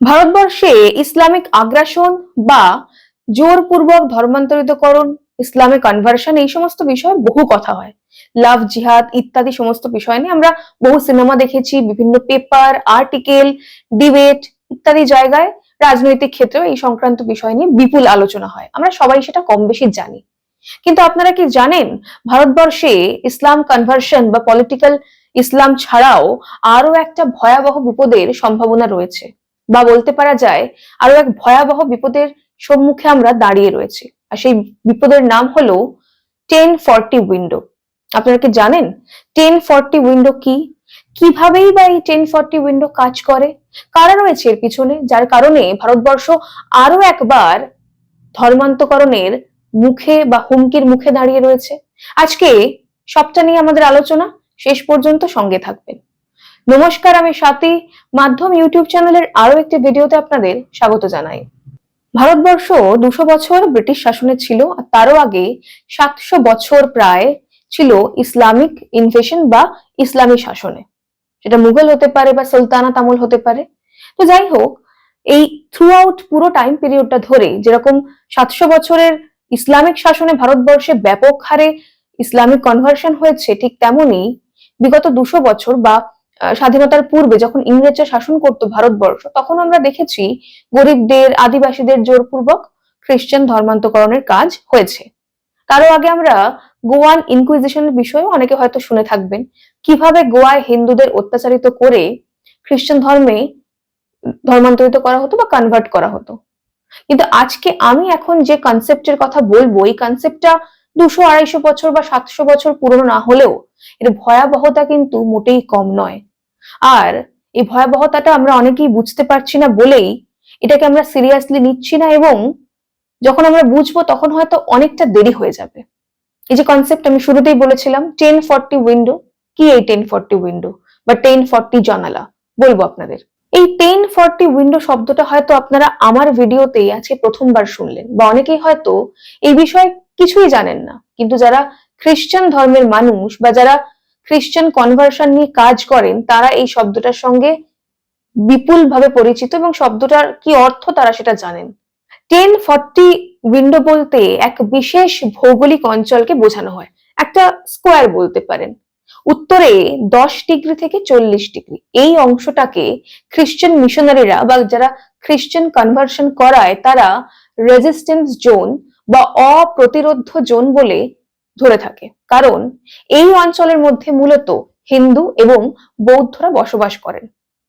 ভারতবর্ষে ইসলামিক আগ্রাসন বা জোরপূর্বক ধর্মান্তরিতকরণ, ইসলামিক কনভার্সন এই সমস্ত বিষয়ে বহু কথা হয়। লাভ জিহাদ ইত্যাদি সমস্ত বিষয় নিয়ে আমরা বহু সিনেমা দেখেছি, বিভিন্ন পেপার আর্টিকেল ডিবেট ইত্যাদি জায়গায় রাজনৈতিক ক্ষেত্রেও এই সংক্রান্ত বিষয় নিয়ে বিপুল আলোচনা হয়। আমরা সবাই সেটা কম বেশি জানি। কিন্তু আপনারা কি জানেন, ভারতবর্ষে ইসলাম কনভার্সন বা পলিটিক্যাল ইসলাম ছাড়াও আরও একটা ভয়াবহ বিপদের সম্ভাবনা রয়েছে। বা বলতে পারা যায়, আরও এক ভয়াবহ বিপদের সম্মুখে আমরা দাঁড়িয়ে রয়েছি। আর সেই বিপদের নাম হলো টেন ফর্টি উইন্ডো আপনারা কি জানেন টেন ফর্টি উইন্ডো কি? কিভাবেই বা এই টেন ফর্টি উইন্ডো কাজ করে? কারা রয়েছে এর পিছনে? যার কারণে ভারতবর্ষ আরও একবার ধর্মান্তকরণের মুখে বা হুমকির মুখে দাঁড়িয়ে রয়েছে। আজকে সবটা নিয়ে আমাদের আলোচনা শেষ পর্যন্ত সঙ্গে থাকবেন। নমস্কার, আমি স্বাতি। মাধ্যম ইউটিউব চ্যানেলের আরও একটি ভিডিওতে আপনাদের স্বাগত জানাই। ভারতবর্ষ দুশো বছর ব্রিটিশ শাসনে ছিল আর তারও আগে সাতশো বছর প্রায় ছিল ইসলামিক ইনভেশন বা ইসলামী শাসনে। সেটা মুঘল হতে পারে বা সুলতানাত আমল হতে পারে। তো যাই হোক, এই থ্রু আউট পুরো টাইম পিরিয়ডটা ধরে যেরকম সাতশো বছরের ইসলামিক শাসনে ভারতবর্ষে ব্যাপক হারে ইসলামিক কনভার্সন হয়েছে, ঠিক তেমনি বিগত দুশো বছর বা স্বাধীনতার পূর্বে যখন ইংরেজরা শাসন করত ভারতবর্ষ, তখন আমরা দেখেছি গরিবদের, আদিবাসীদের জোরপূর্বক খ্রিস্টান ধর্মান্তকরণের কাজ হয়েছে। তারও আগে আমরা গোয়ান ইনকুইজিশনের বিষয়েও অনেকে হয়তো শুনে থাকবেন। কীভাবে গোয়ায় হিন্দুদের অত্যাচারিত করে খ্রিস্টান ধর্মে ধর্মান্তরিত করা হতো বা কনভার্ট করা হতো? কিন্তু আজকে আমি এখন যে কনসেপ্টের কথা বলব, এই কনসেপ্টটা দুশো আড়াইশো বছর বা সাতশো বছর পুরনো না হলেও এর ভয়াবহতা কিন্তু মোটেই কম নয়। আর এই ভয়াবহতাটা আমরা অনেকেই বুঝতে পারছি না বলেই এটাকে আমরা সিরিয়াসলি নিচ্ছি না এবং যখন আমরা বুঝব তখন হয়তো অনেকটা দেরি হয়ে যাবে। এই যে কনসেপ্ট আমি শুরুতেই বলেছিলাম টেন ফর্টি উইন্ডো কি এই টেন ফর্টি উইন্ডো বা টেন ফর্টি জানালা, বলব আপনাদের। এই টেন ফর্টি উইন্ডো শব্দটা হয়তো আপনারা আমার ভিডিওতেই আজকে প্রথমবার শুনলেন, বা অনেকেই হয়তো এই বিষয়ে কিছুই জানেন না। কিন্তু যারা খ্রিস্টান ধর্মের মানুষ বা যারা খ্রিস্টান কনভার্সন নিয়ে কাজ করেন, তারা এই শব্দটার সঙ্গে বিপুল ভাবে পরিচিত এবং শব্দটার কি অর্থ তারা সেটা জানেন। টেন ফর্টি উইন্ডো বলতে এক বিশেষ ভৌগোলিক অঞ্চলকে বোঝানো হয়। একটা স্কোয়ার বলতে পারেন। উত্তরে দশ ডিগ্রি থেকে চল্লিশ ডিগ্রি। এই অংশটাকে খ্রিস্টান মিশনারিরা বা যারা খ্রিস্টান কনভার্সন করায়, তারা রেজিস্ট্যান্স জোন বা অপ্রতিরোধ জোন বলে ধরে থাকে। কারণ এই অঞ্চলের মধ্যে মূলত হিন্দু এবং বৌদ্ধরা বসবাস করেন।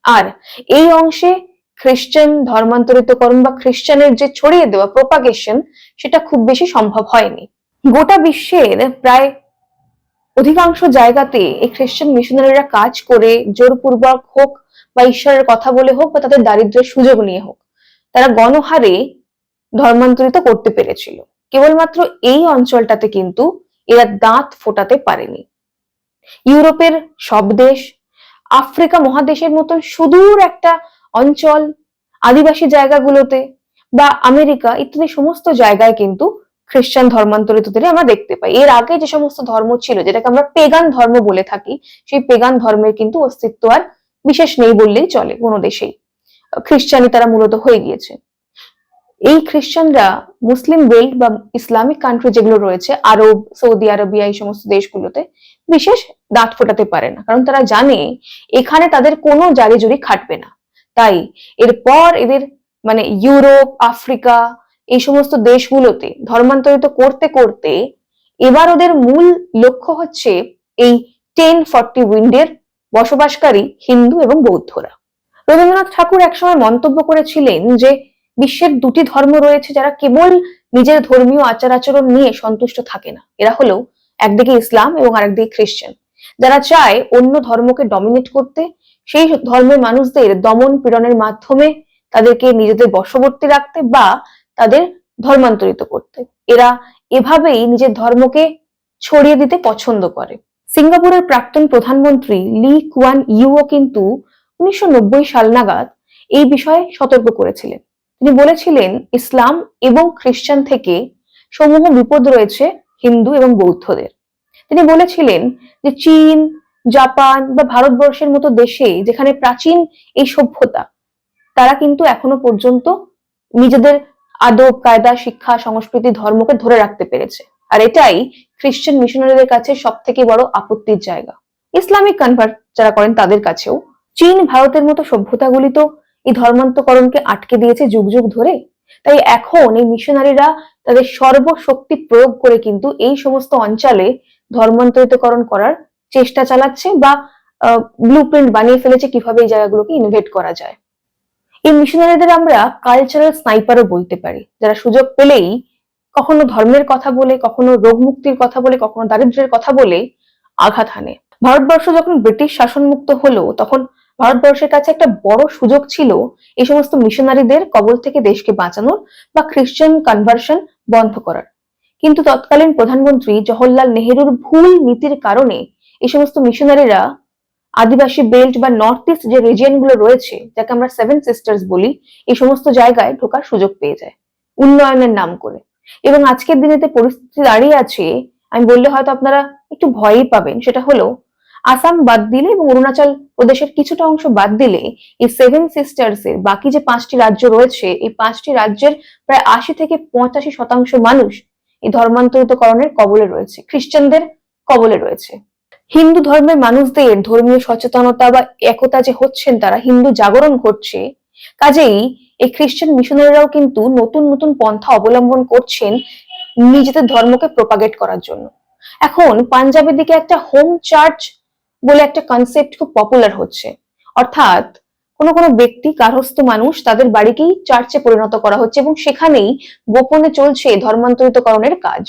আর এই অংশে খ্রিস্টান ধর্মান্তরিতকরণ বা খ্রিস্টানের যে ছড়িয়ে দেওয়া প্রোপাগেশন সেটা খুব বেশি সম্ভব হয়নি। গোটা বিশ্বের প্রায় অধিকাংশ জায়গাতে এই খ্রিস্টান মিশনারিরা কাজ করে, জোরপূর্বক হোক বা ঈশ্বরের কথা বলে হোক বা তাদের দারিদ্র্যের সুযোগ নিয়ে হোক, তারা গণহারে ধর্মান্তরিত করতে পেরেছিল। কেবলমাত্র এই অঞ্চলটাতে কিন্তু এরা দাঁত ফোটাতে পারেনি। ইউরোপের সব দেশ, আফ্রিকা মহাদেশের মতন সুদূর একটা অঞ্চল, আদিবাসী জায়গাগুলোতে বা আমেরিকা ইত্যাদি সমস্ত জায়গায় কিন্তু খ্রিস্টান ধর্মান্তরিতদের আমরা দেখতে পাই। এর আগে যে সমস্ত ধর্ম ছিল, যেটাকে আমরা পেগান ধর্ম বলে থাকি, সেই পেগান ধর্মের কিন্তু অস্তিত্ব আর বিশেষ নেই বললেই চলে কোনো দেশেই। খ্রিস্টানি তারা মূলত হয়ে গিয়েছে। এই খ্রিস্টানরা মুসলিম বেল্ট বা ইসলামিক কান্ট্রি যেগুলো রয়েছে, আরব, সৌদি আরবিয়া, এই সমস্ত দেশগুলোতে বিশেষ দাঁত ফোটাতে পারে না। কারণ তারা জানে এখানে তাদের কোনো জারি জুরি খাটবে না। তাই এরপর এদের মানে ইউরোপ, আফ্রিকা, এই সমস্ত দেশগুলোতে ধর্মান্তরিত করতে করতে এবার ওদের মূল লক্ষ্য হচ্ছে এই টেন ফর্টি উইন্ডের বসবাসকারী হিন্দু এবং বৌদ্ধরা। রবীন্দ্রনাথ ঠাকুর একসময় মন্তব্য করেছিলেন যে বিশ্বের দুটি ধর্ম রয়েছে যারা কেবল নিজের ধর্মীয় আচার আচরণ নিয়ে সন্তুষ্ট থাকে না। এরা হলো একদিকে ইসলাম এবং আরেকদিকে খ্রিস্টান যারা চায় অন্য ধর্মকে ডমিনেট করতে, সেই ধর্মের মানুষদের দমন পীড়নের মাধ্যমে তাদেরকে নিজেদের বশবর্তী রাখতে বা তাদের ধর্মান্তরিত করতে। এরা এভাবেই নিজের ধর্মকে ছড়িয়ে দিতে পছন্দ করে। সিঙ্গাপুরের প্রাক্তন প্রধানমন্ত্রী লি কুয়ান ইউও কিন্তু উনিশশো নব্বই সাল নাগাদ এই বিষয়ে সতর্ক করেছিলেন। তিনি বলেছিলেন, ইসলাম এবং খ্রিস্টান থেকে সমূহ বিপদ রয়েছে হিন্দু এবং বৌদ্ধদের। তিনি বলেছিলেন যে চীন, জাপান বা ভারতবর্ষের মতো দেশে যেখানে প্রাচীন এই সভ্যতা, তারা কিন্তু এখনও পর্যন্ত নিজেদের আদব, কায়দা, শিক্ষা, সংস্কৃতি, ধর্মকে ধরে রাখতে পেরেছে। আর এটাই খ্রিস্টান মিশনারিদের কাছে সব থেকে বড় আপত্তির জায়গা। ইসলামিক কনভার্ট যারা করেন তাদের কাছেও চীন, ভারতের মতো সভ্যতাগুলি তো এই ধর্মান্তকরণকে আটকে দিয়েছে যুগ যুগ ধরে। তাই এখন এই মিশনারিরা তাদের সর্বশক্তি প্রয়োগ করে কিন্তু এই সমস্ত অঞ্চলে ধর্মান্তরিতকরণ করার চেষ্টা চালাচ্ছে বা ব্লু প্রিন্ট বানিয়ে ফেলেছে কীভাবে এই জায়গাগুলোকে ইনভেট করা যায়। এই মিশনারিদের আমরা কালচারাল স্নাইপারও বলতে পারি। যারা সুযোগ পেলেই কখনো ধর্মের কথা বলে, কখনো রোগ মুক্তির কথা বলে, কখনো দারিদ্র্যের কথা বলে আঘাত হানে। ভারতবর্ষ যখন ব্রিটিশ শাসনমুক্ত হলো, তখন ভারতবর্ষের কাছে একটা বড় সুযোগ ছিল এই সমস্ত মিশনারিদের কবল থেকে দেশকে বাঁচানোর বা খ্রিস্টান কনভার্সন বন্ধ করার। কিন্তু তৎকালীন প্রধানমন্ত্রী জওহরলাল নেহেরুর ভুল নীতির কারণে এই সমস্ত মিশনারিরা আদিবাসী বেল্ট বা নর্থ ইস্ট যে রিজিয়নগুলো রয়েছে, যাকে আমরা সেভেন সিস্টার্স বলি, এই সমস্ত জায়গায় ঢোকার সুযোগ পেয়ে যায় উন্নয়নের নাম করে। এবং আজকের দিনেতে পরিস্থিতি দাঁড়িয়ে আছে, আমি বললে হয়তো আপনারা একটু ভয়ই পাবেন, সেটা হলো আসাম বাদ দিলে এবং অরুণাচল প্রদেশের কিছুটা অংশ বাদ দিলে এই সেভেন সিস্টার্স এর বাকি যে পাঁচটি রাজ্য রয়েছে, এই পাঁচটি রাজ্যের প্রায় আশি থেকে পঁচাশি শতাংশ মানুষ এই ধর্মান্তরিতকরণের কবলে রয়েছে। খ্রিস্টানদের কবলে রয়েছে। হিন্দু ধর্মের মানুষদের ধর্মীয় সচেতনতা বা একতা যে হচ্ছেন তারা, হিন্দু জাগরণ ঘটছে। কাজেই এই খ্রিস্টান মিশনারিরাও কিন্তু নতুন নতুন পন্থা অবলম্বন করছেন নিজেদের ধর্মকে প্রপাগেট করার জন্য। এখন পাঞ্জাবের দিকে একটা হোম চার্চ বলে একটা কনসেপ্ট খুব পপুলার হচ্ছে। অর্থাৎ কোনো কোনো ব্যক্তি গার্হস্থ মানুষ তাদের বাড়িকেই চার্চে পরিণত করা হচ্ছে এবং সেখানেই গোপনে চলছে ধর্মান্তরিতকরণের কাজ।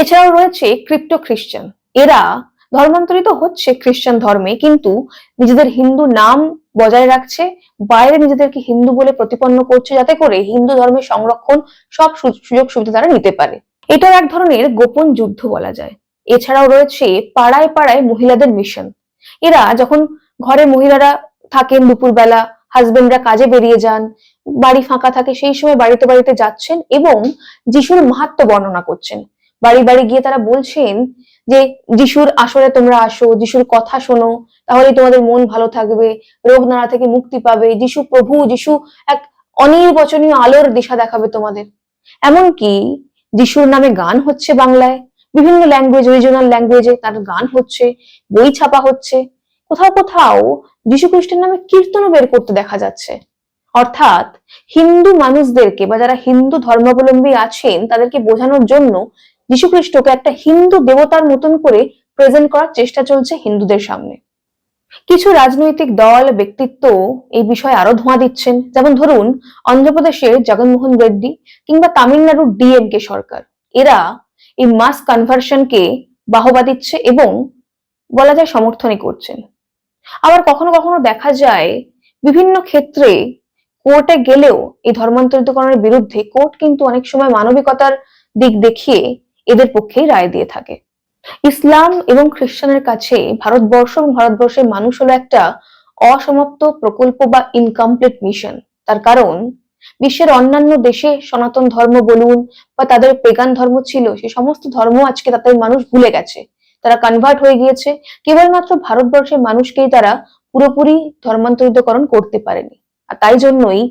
এছাড়াও রয়েছে ক্রিপ্টো খ্রিস্টান এরা ধর্মান্তরিত হচ্ছে খ্রিস্টান ধর্মে, কিন্তু নিজেদের হিন্দু নাম বজায় রাখছে, বাইরে নিজেদেরকে হিন্দু বলে প্রতিপন্ন করছে যাতে করে হিন্দু ধর্মের সংরক্ষণ সব সুযোগ সুবিধা তারা নিতে পারে। এটাও এক ধরনের গোপন যুদ্ধ বলা যায়। এছাড়াও রয়েছে পাড়ায় পাড়ায় মহিলাদের মিশন এরা যখন ঘরে মহিলারা থাকেন, দুপুরবেলা হাজবেন্ডরা কাজে বেরিয়ে যান, বাড়ি ফাঁকা থাকে, সেই সময় বাড়িতে বাড়িতে যাচ্ছেন এবং যিশুর মাহাত্ম বর্ণনা করছেন। বাড়ি বাড়ি গিয়ে তারা বলছেন যে, যিশুর আসরে তোমরা আসো, যিশুর কথা শোনো তাহলে তোমাদের মন ভালো থাকবে, রোগ নাড়া থেকে মুক্তি পাবে। যিশু প্রভু, যিশু এক অনির্বচনীয় আলোর দিশা দেখাবে তোমাদের। এমনকি যিশুর নামে গান হচ্ছে বাংলায়। বিভিন্ন ল্যাঙ্গুয়েজ রিজনাল ল্যাঙ্গুয়েজে তার গান হচ্ছে, বই ছাপা হচ্ছে। কোথাও কোথাও যিশু খ্রিস্টের নামে কীর্তনও বের করতে দেখা যাচ্ছে। অর্থাৎ হিন্দু মানুষদেরকে বা যারা হিন্দু ধর্মাবলম্বী আছেন, তাদেরকে বোঝানোর জন্য যিশু খ্রিস্টকে একটা হিন্দু দেবতার মতন করে প্রেজেন্ট করার চেষ্টা চলছে হিন্দুদের সামনে। কিছু রাজনৈতিক দল, ব্যক্তিত্ব এই বিষয়ে আরও ধোঁয়া দিচ্ছেন। যেমন ধরুন, অন্ধ্রপ্রদেশের জগনমোহন রেড্ডি কিংবা তামিলনাড়ুর ডিএমকে সরকার। এরা এই মাস কনভার্সনকে বাহবা দিচ্ছে এবং বলা যায় সমর্থনই করছেন আবার কখনো কখনো দেখা যায় বিভিন্ন ক্ষেত্রে কোর্টে গেলেও এই ধর্মান্তরিতকরণের বিরুদ্ধে কোর্ট কিন্তু অনেক সময় মানবিকতার দিক দেখিয়ে এদের পক্ষেই রায় দিয়ে থাকে। ইসলাম এবং খ্রিস্টানের কাছে ভারতবর্ষ এবং ভারতবর্ষের মানুষ হলো একটা অসমাপ্ত প্রকল্প বা ইনকমপ্লিট মিশন তার কারণ বিশ্বের অন্যান্য দেশে সনাতন ধর্ম বলুন বা তাদের পেগান ধর্ম ছিল, সে সমস্ত ধর্ম আজকে তাদের মানুষ ভুলে গেছে। তারা কনভার্ট হয়ে গিয়েছে। কেবলমাত্র ভারতবর্ষের মানুষকেই তারা পুরোপুরি ধর্মান্তরিতকরণ করতে পারেনি। আর তাই জন্যই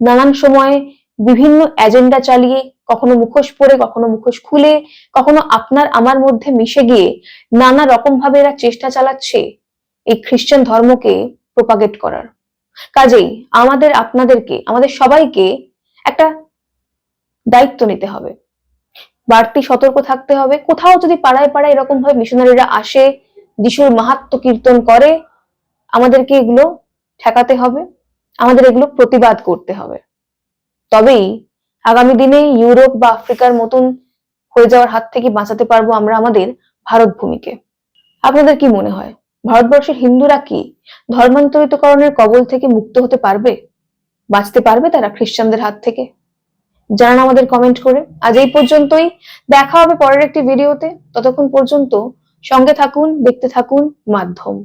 নানান সময়ে বিভিন্ন এজেন্ডা চালিয়ে, কখনো মুখোশ পরে, কখনো মুখোশ খুলে, কখনো আপনার আমার মধ্যে মিশে গিয়ে নানা রকম ভাবে এরা চেষ্টা চালাচ্ছে এই খ্রিস্টান ধর্মকে প্রপাগেট করার। কাজেই আমাদের আপনাদেরকে, আমাদের সবাইকে একটা দায়িত্ব নিতে হবে। বাড়তি সতর্ক থাকতে হবে। কোথাও যদি পাড়ায় পাড়ায় এরকম ভাবে মিশনারিরা আসে, যিশুর মাহাত্ম কীর্তন করে, আমাদেরকে এগুলো ঠেকাতে হবে, আমাদের এগুলো প্রতিবাদ করতে হবে। তবেই আগামী দিনে ইউরোপ বা আফ্রিকার মতন হয়ে যাওয়ার হাত থেকে বাঁচাতে পারব আমরা আমাদের ভারত ভূমিকে। আপনাদের কি মনে হয়? ভারতবর্ষের হিন্দুরা কি ধর্মান্তরিতকরণের কবল থেকে মুক্ত হতে পারবে? বাঁচতে পারবে তারা খ্রিস্টানদের হাত থেকে? জানান আমাদের কমেন্ট করে। আজ এই পর্যন্তই। দেখা হবে পরের একটি ভিডিওতে ততক্ষণ পর্যন্ত সঙ্গে থাকুন, দেখতে থাকুন, মাধ্যম।